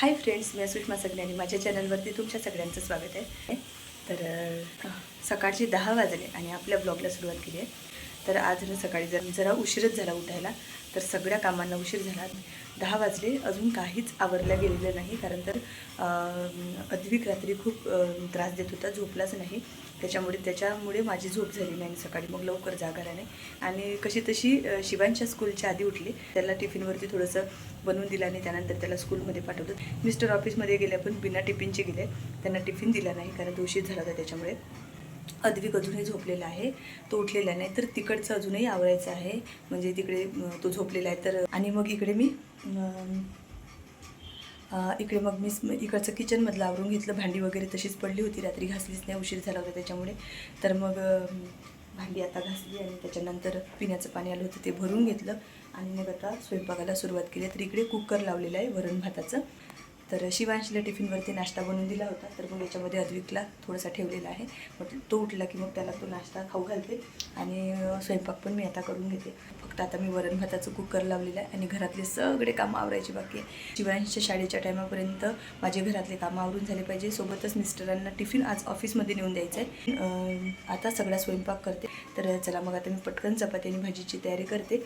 Hi friends मी सुषमा सगळ्यांनी माझ्या चॅनलवरती तुमच्या सगळ्यांचं स्वागत आहे. तर सकाळचे दहा वाजले आणि आपल्या ब्लॉगला सुरुवात केली आहे. तर आज ना सकाळी जर जरा उशीरच झाला उठायला. तर सगळ्या कामांना उशीर झाला. दहा वाजले. अजून काहीच आवरलं गेलेलं नाही कारण तर अद्विक रात्री खूप त्रास देत होता झोपलाच नाही. त्याच्यामुळे त्याच्यामुळे माझी झोप झाली नाही सकाळी मग लवकर जाग नाही. आणि कशी तशी शिवांच्या स्कूलच्या आधी उठली. त्याला टिफिनवरती थोडंसं बनवून दिलं आणि त्यानंतर त्याला स्कूलमध्ये पाठवलं. मिस्टर ऑफिसमध्ये गेले पण बिना टिफिनचे गेले. त्यांना टिफिन दिला नाही कारण तो उशीर झाला होता त्याच्यामुळे. अद्विक अजूनही झोपलेला आहे. तो उठलेला नाही तर तिकडचं अजूनही आवरायचं आहे. म्हणजे तिकडे तो झोपलेला आहे. तर आणि मग इकडे मी इकडे मग मी इकडचं किचनमधलं आवरून घेतलं. भांडी वगैरे तशीच पडली होती. रात्री घासलीच नाही उशीर झाला होता त्याच्यामुळे. तर मग भांडी आता घासली आणि त्याच्यानंतर पिण्याचं पाणी आलं होतं ते भरून घेतलं. आणि मग आता स्वयंपाकाला सुरुवात केली. तर इकडे कुकर लावलेलं आहे वरण भाताचं. तर शिवांशीला टिफिनवरती नाश्ता बनवून दिला होता. तर मग याच्यामध्ये अद्विकला थोडासा ठेवलेला आहे. मग तो उठला की मग त्याला तो नाश्ता खाऊ घालते आणि स्वयंपाक पण मी आता करून घेते. फक्त आता मी वरण भाताचं कुकर लावलेलं आहे आणि घरातले सगळे कामं आवरायची बाकी आहे. शिवांशीच्या शाळेच्या टायमापर्यंत माझे घरातले कामं आवरून झाले पाहिजे. सोबतच मिस्टरांना टिफिन आज ऑफिसमध्ये नेऊन द्यायचं आहे आता सगळा स्वयंपाक करते. तर चला मग आता मी पटकन चपाती आणि भाजीची तयारी करते.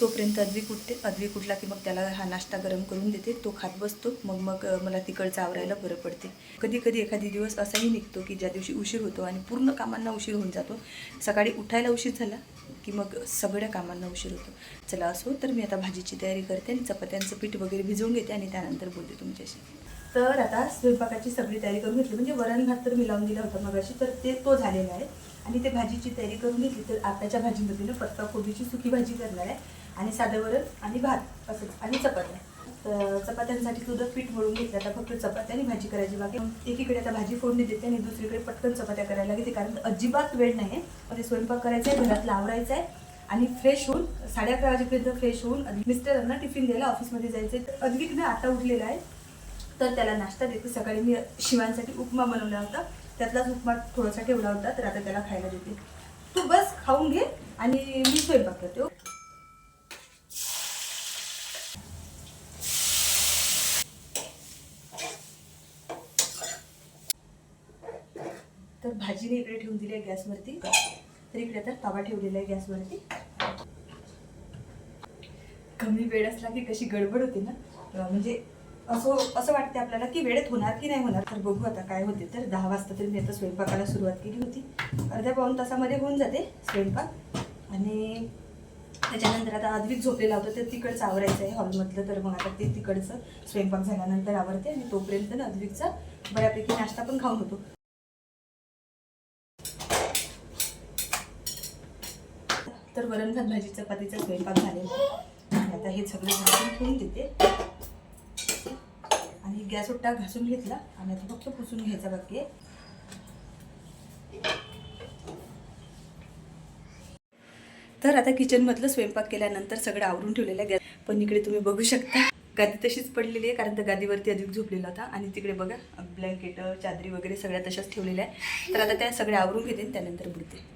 तोपर्यंत अद्विक उठते अद्विक उठला की मग त्याला हा नाश्ता गरम करून देते तो खात बसतो मग मग मला तिकडचं आवरायला बरं पडते. कधी कधी एखादी दिवस असाही निघतो की ज्या दिवशी उशीर होतो आणि पूर्ण कामांना उशीर होऊन जातो. सकाळी उठायला उशीर झाला की मग सगळ्या कामांना उशीर होतो. चला असो तर मी आता भाजीची तयारी करते आणि चपात्यांचं पीठ वगैरे भिजवून घेते आणि त्यानंतर बोलते तुमच्याशी. तर आता स्वयंपाकाची सगळी तयारी करून घेतली. म्हणजे वरण भात तर मी लावून दिला होता मगाशी तर ते तो झालेला आहे. आणि ते भाजीची तयारी करून घेतली तर आताच्या भाजीमध्ये ना पत्ता कोबीची सुकी भाजी करणार आहे. आणि साधं वरण आणि भात असंच. आणि चपात्या. तर चपात्यांसाठी तुझं पीठ मळून घेतलं आता फक्त चपात्या आणि भाजी करायची बाकी. एकीकडे आता भाजी फोडणी देते आणि दुसरीकडे पटकन चपात्या करायला घेते कारण अजिबात वेळ नाही आहे स्वयंपाक करायचा आहे घरात आवरायचं आहे आणि फ्रेश होऊन साडे अकरा वाजेपर्यंत फ्रेश होऊन मिस्टरांना टिफिन द्यायला ऑफिसमध्ये जायचं आहे अद्विकने आता उठलेला आहे. तर त्याला नाश्ता देते. सकाळी मी शिवांसाठी उपमा बनवला होता. त्यातलाच उपमा थोडासा ठेवला होता. तर आता त्याला खायला देते. तू बस खाऊन घे आणि मी स्वयंपाक करते हो. तर भाजीने इकडे ठेवून दिली आहे गॅसवरती. तर इकडे आता तवा ठेवलेला आहे गॅसवरती. कमी वेळ असला की कशी गडबड होती ना? म्हणजे असं असं वाटते आपल्याला की वेळेत होणार की नाही होणार? तर बघू आता काय होते. तर दहा वाजता तरी मी आता स्वयंपाकाला सुरुवात केली होती. अर्ध्या पाऊन तासामध्ये होऊन जाते स्वयंपाक. आणि त्याच्यानंतर आता अद्विक झोपलेला होता तर तिकडचं आवरायचं आहे हॉलमधलं. तर मग आता ते तिकडचं स्वयंपाक झाल्यानंतर आवरते आणि तोपर्यंत ना अद्विकचा बऱ्यापैकी नाश्ता पण खाऊन होतो. तर वरण भात भाजी चपातीचा स्वयंपाक झालेला आणि आता हे सगळं घासून ठेवून देते. आणि गॅस उट्टा घासून घेतला. आणि आता फक्त पुसून घ्यायचा बाकी तर आता किचनमधलं स्वयंपाक केल्यानंतर सगळं आवरून ठेवलेलं आहे. गॅस पण इकडे तुम्ही बघू शकता गादी तशीच पडलेली आहे कारण तर गादीवरती अधिक झोपलेला होता. आणि तिकडे बघा ब्लँकेट चादरी वगैरे सगळ्या तशाच ठेवलेल्या आहे तर आता त्या सगळ्या आवरून घेते त्यानंतर बुडते.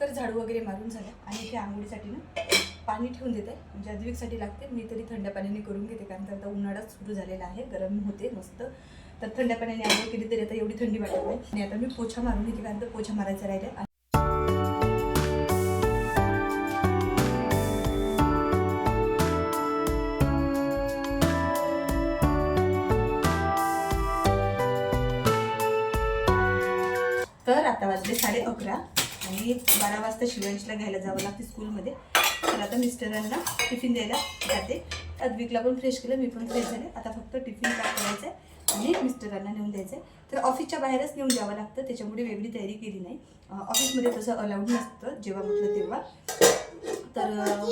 तर झाडू वगैरे मारून झालं. आणि इथे आंघोळीसाठी ना पाणी ठेवून देते. म्हणजे अद्विकसाठी लागते. मी तरी थंड पाण्याने करून घेते. कारण तर आता उन्हाळा सुरू झालेला आहे. गरम होते मस्त. तर थंड पाण्याने आंघोळ केली तरी आता एवढी थंडी वाटत नाही. आणि आता मी पोछा मारून घेते. कारण तर पोछा मारायचा राहिला तर आता वाजले साडे अकरा आणि बारा वाजता शिवांशला घ्यायला जावं लागते स्कूलमध्ये. तर आता मिस्टरांना टिफिन द्यायला जाते. अद्विकला पण फ्रेश केलं मी पण फ्रेश झाले. आता फक्त टिफिन पॅक करायचं आहे आणि मिस्टरांना नेऊन द्यायचं आहे तर ऑफिसच्या बाहेरच नेऊन द्यावं लागतं त्याच्यामुळे वेगळी तयारी केली नाही. ऑफिसमध्ये तसं अलाउड नसतं जेव्हा म्हटलं तेव्हा. तर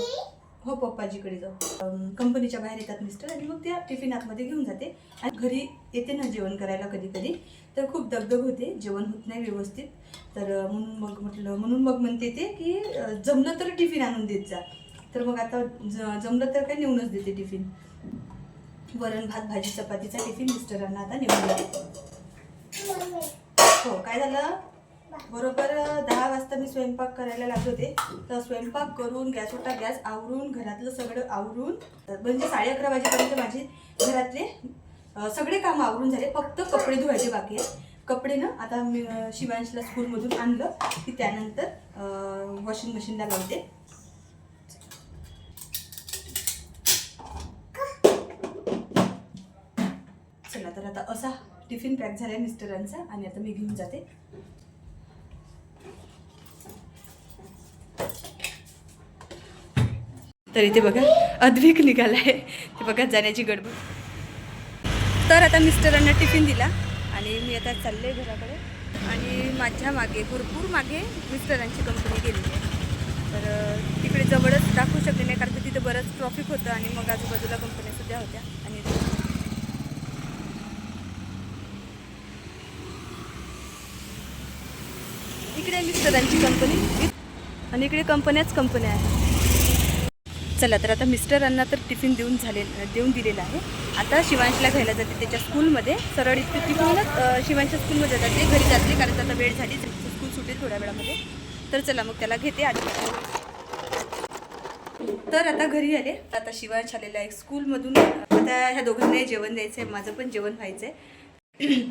हो पप्पाजीकडे जाऊ. कंपनीच्या बाहेर येतात मिस्टर आणि मग त्या टिफिन आतमध्ये घेऊन जाते. आणि घरी येते ना जेवण करायला कधी कधी तर खूप दगदग होते. जेवण होत नाही व्यवस्थित. तर म्हणून मग म्हटलं म्हणून मग म्हणते ते की जमलं तर टिफिन आणून देत जा. तर मग आता ज- जमलं तर काय नेऊनच देते टिफिन वरण भात भाजी चपातीचा टिफिन मिस्टरांना आता नेऊन देते. हो काय झालं? बरोबर दहा वाजता मी स्वयंपाक करायला लागले होते. तर स्वयंपाक करून गॅस होता गॅस आवरून घरातलं सगळं आवरून म्हणजे साडे अकरा वाजेपर्यंत माझे घरातले सगळे काम आवरून झाले. फक्त कपडे धुवायचे बाकी आहे कपडे ना आता मी शिवांशला स्कूलमधून आणलं. की त्यानंतर वॉशिंग मशीनला लावते. चला तर आता असा टिफिन पॅक झालाय मिस्टरांचा आणि आता मी घेऊन जाते. तर इथे बघा अद्विक आहे. ते बघा जाण्याची गडबड. तर आता मिस्टरांना टिफिन दिला आणि मी आता चालले घराकडे. आणि माझ्या मागे भरपूर मागे मिस्टरांची कंपनी गेली आहे. तर तिकडे जवळच दाखवू शकले नाही कारण की तिथं बरंच ट्रॉफिक होतं आणि मग आजूबाजूला कंपन्या सुद्धा होत्या. आणि इकडे मिस्टरांची कंपनी आणि इकडे कंपन्याच कंपन्या आहेत चला तर आता मिस्टरांना तर टिफिन देऊन झाले देऊन दिलेलं आहे. आता शिवांशला घ्यायला जाते त्याच्या स्कूलमध्ये. सरळ इतकं टिफिनच शिवांशच्या स्कूलमध्ये जाते घरी जाते कारण आता वेळ झाली स्कूल सुटेल थोड्या वेळामध्ये. तर चला मग त्याला घेते आधी तर आता घरी आले. आता शिवांश आलेला आहे स्कूलमधून. आता ह्या दोघांनाही जेवण द्यायचं आहे माझं पण जेवण व्हायचं आहे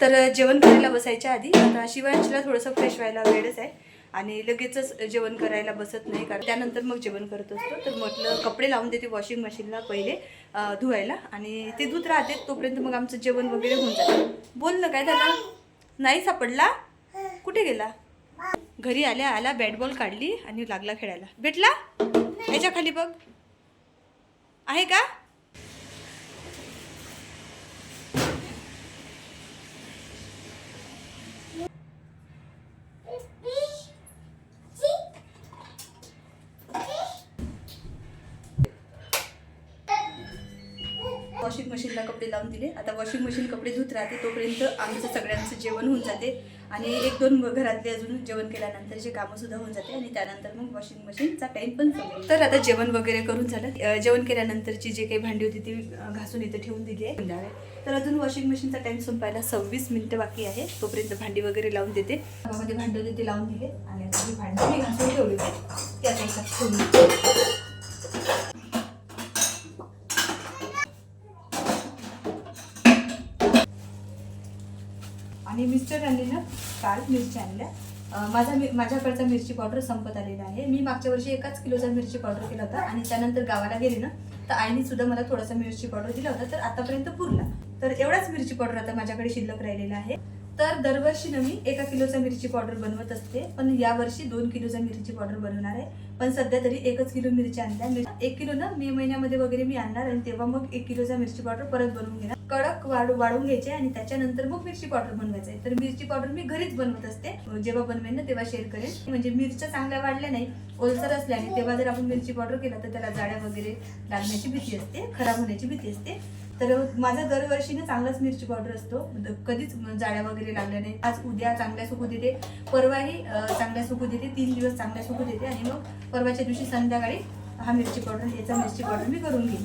तर जेवण करायला बसायच्या आधी आता शिवांशला थोडंसं फ्रेश व्हायला वेळच आहे. आणि लगेचच जेवण करायला बसत नाही कारण त्यानंतर मग जेवण करत असतो. तर म्हटलं कपडे लावून देते वॉशिंग मशीनला पहिले धुवायला. आणि ते धुत राहते तोपर्यंत मग आमचं जेवण वगैरे होऊन जातं. बोल ना काय झालं? नाही सापडला? कुठे गेला? घरी आल्या आला बॅट बॉल काढली आणि लागला खेळायला. भेटला? याच्या खाली बघ. आहे का? वॉशिंग मशीनला कपडे लावून दिले. आता वॉशिंग मशीन कपडे धुत राहते तोपर्यंत आमचं सगळ्यांचं जेवण होऊन जाते. आणि एक दोन घरातले अजून जेवण केल्यानंतरचे कामं सुद्धा होऊन जाते आणि त्यानंतर मग वॉशिंग मशीनचा टाईम पण तर आता जेवण वगैरे करून झालं. जेवण केल्यानंतरची जे काही भांडी होती ती घासून इथे ठेवून दिली आहे. तर अजून वॉशिंग मशीनचा टाईम संपायला सव्वीस मिनिटं बाकी आहे. तोपर्यंत भांडी वगैरे लावून देते. भांडी होते ते लावून दिले. आणि आता भांडी घासून ठेवली होती आता ठेवून देते. आणि मिस्टरांनी ना काल मिरची आणल्या. माझा मि माझ्याकडचा मिरची पावडर संपत आलेला आहे. मी मागच्या वर्षी एकाच किलोचा मिरची पावडर केला होता आणि त्यानंतर गावाला गेले ना तर आईने सुद्धा मला थोडासा मिरची पावडर दिला होता तर आतापर्यंत पुरला. तर एवढाच मिरची पावडर आता माझ्याकडे शिल्लक राहिलेला आहे. तर दरवर्षी ना मी एका किलोचा मिरची पावडर बनवत असते. पण यावर्षी दोन किलोचा मिरची पावडर बनवणार आहे. पण सध्या तरी एकच किलो मिरची आणल्या एक किलो ना मे महिन्यामध्ये वगैरे मी आणणार आणि तेव्हा मग एक किलोचा मिरची पावडर परत बनवून घेणार. कडक वाढ वाढवून घ्यायचे आणि त्याच्यानंतर मग मिरची पावडर बनवायचं आहे. तर मिरची पावडर मी घरीच बनवत असते. जेव्हा बनवेन ना तेव्हा शेअर करेन. म्हणजे मिरच्या चांगल्या वाढल्या नाही ओलसर असल्याने तेव्हा जर आपण मिरची पावडर केला तर त्याला जाड्या वगैरे लागण्याची भीती असते खराब होण्याची भीती असते. तर माझा दरवर्षी ना चांगलाच मिरची पावडर असतो. द- कधीच जाळ्या वगैरे लागल्या नाही. आज उद्या चांगल्या सुकू देते. परवाही चांगल्या सुकू देते. तीन दिवस चांगल्या सुकू देते. आणि मग परवाच्या दिवशी संध्याकाळी हा मिरची पावडर याचा मिरची पावडर मी करून घेईन.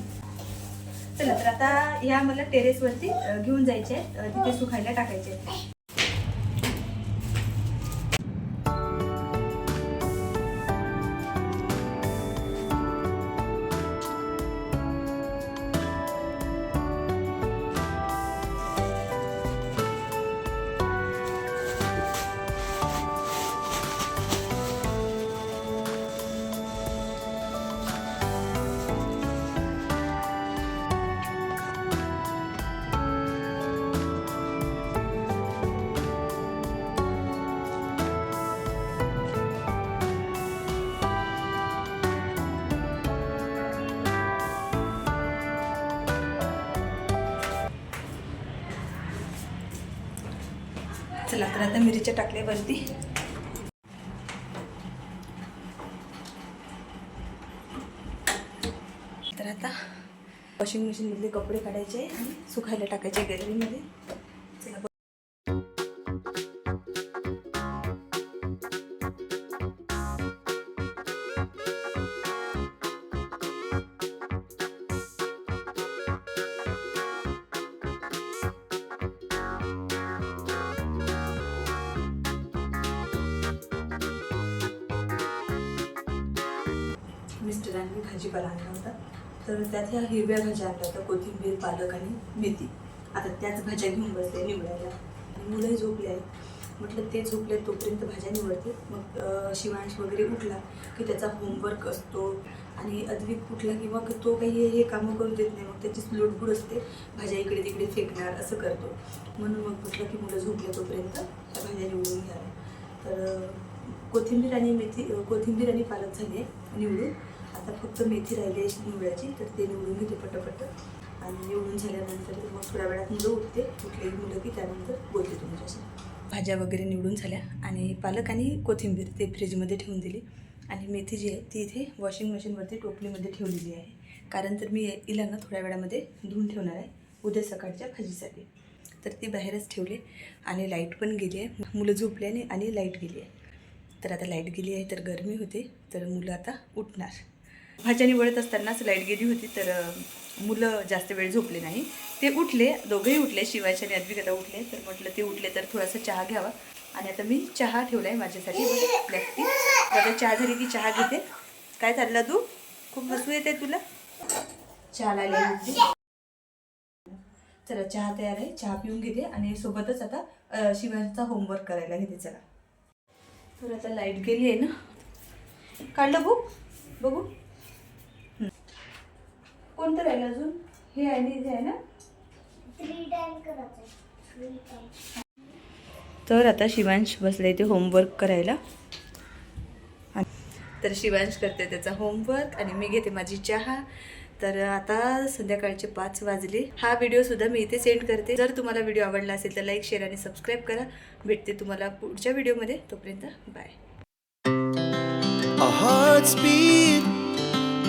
चला तर आता ह्या मला टेरेसवरती घेऊन जायचे आहेत. तिथे सुखायला टाकायचे आहेत. चला तर आता मिरच्या टाकल्या वरती. तर आता वॉशिंग मशीनमधले कपडे काढायचे आणि सुकायला टाकायचे गॅलरीमध्ये. भाजीपाला आणला होता तर त्यात ह्या हिरव्या भाज्या आणल्या होत्या कोथिंबीर पालक आणि मेथी. आता त्याच भाज्या घेऊन बसले निवडायला. आणि मुलंही झोपले आहेत. म्हटलं ते झोपले तोपर्यंत भाज्या निवडते. मग शिवांश वगैरे उठला की त्याचा होमवर्क असतो. आणि अद्विक उठला की मग तो काही हे कामं करू देत नाही. मग त्याची लुडबुड असते. भाज्या इकडे तिकडे फेकणार असं करतो. म्हणून मग म्हटलं की मुलं झोपले तोपर्यंत त्या भाज्या निवडून घ्याव्या. तर कोथिंबीर आणि मेथी कोथिंबीर आणि पालक झाले निवडून. आता फक्त मेथी राहिली आहे निवडायची तर ते निवडून घेते पटापट. आणि निवडून झाल्यानंतर मग थोड्या वेळात मुलं उठते उठले मुलं की त्यानंतर बोलते तुमच्याशी. भाज्या वगैरे निवडून झाल्या आणि पालक आणि कोथिंबीर ते फ्रीजमध्ये ठेवून दिली. आणि मेथी जी आहे ती इथे वॉशिंग मशीनवरती टोपलीमध्ये ठेवलेली आहे. कारण तर मी इलांना थोड्या वेळामध्ये धुवून ठेवणार आहे उद्या सकाळच्या भाजीसाठी. तर ती बाहेरच ठेवली आणि लाइट पण गेली आहे. मुलं झोपल्याने आणि लाइट गेली आहे. तर आता लाइट गेली आहे तर गरमी होते तर मुलं आता उठणार. भाज्या निवडत असतानाच लाइट गेली होती तर मुलं जास्त वेळ झोपले नाही. ते उठले दोघेही उठले शिवायच्या आणि अद्विकता उठले तर म्हटलं ते उठले तर थोडासा चहा घ्यावा. आणि आता मी चहा ठेवला आहे माझ्यासाठी ब्लॅक टी आता चहा झाली की चहा घेते. काय चाललं तू खूप हसू येते तुला? चहा लागली होती चला चहा तयार आहे. चहा पिऊन घेते आणि सोबतच आता शिवाजीचा होमवर्क करायला घेते चला. तर आता लाइट गेली आहे ना. काढलं बुक बघू. कोणतं राहिलं अजून? हे आहे आणि इथे आहे ना? थ्री टाइम करायचं. थ्री टाइम तर आता शिवांश बसले ते होमवर्क करायला. आणि- तर शिवांश करते त्याचा होमवर्क आणि मी घेते माझी चहा. तर आता संध्याकाळचे पाच वाजले. हा व्हिडिओ सुद्धा मी इथे सेंड करते. जर तुम्हाला व्हिडिओ आवडला असेल तर लाईक शेअर आणि सबस्क्राईब करा. भेटते तुम्हाला पुढच्या व्हिडिओमध्ये तोपर्यंत bye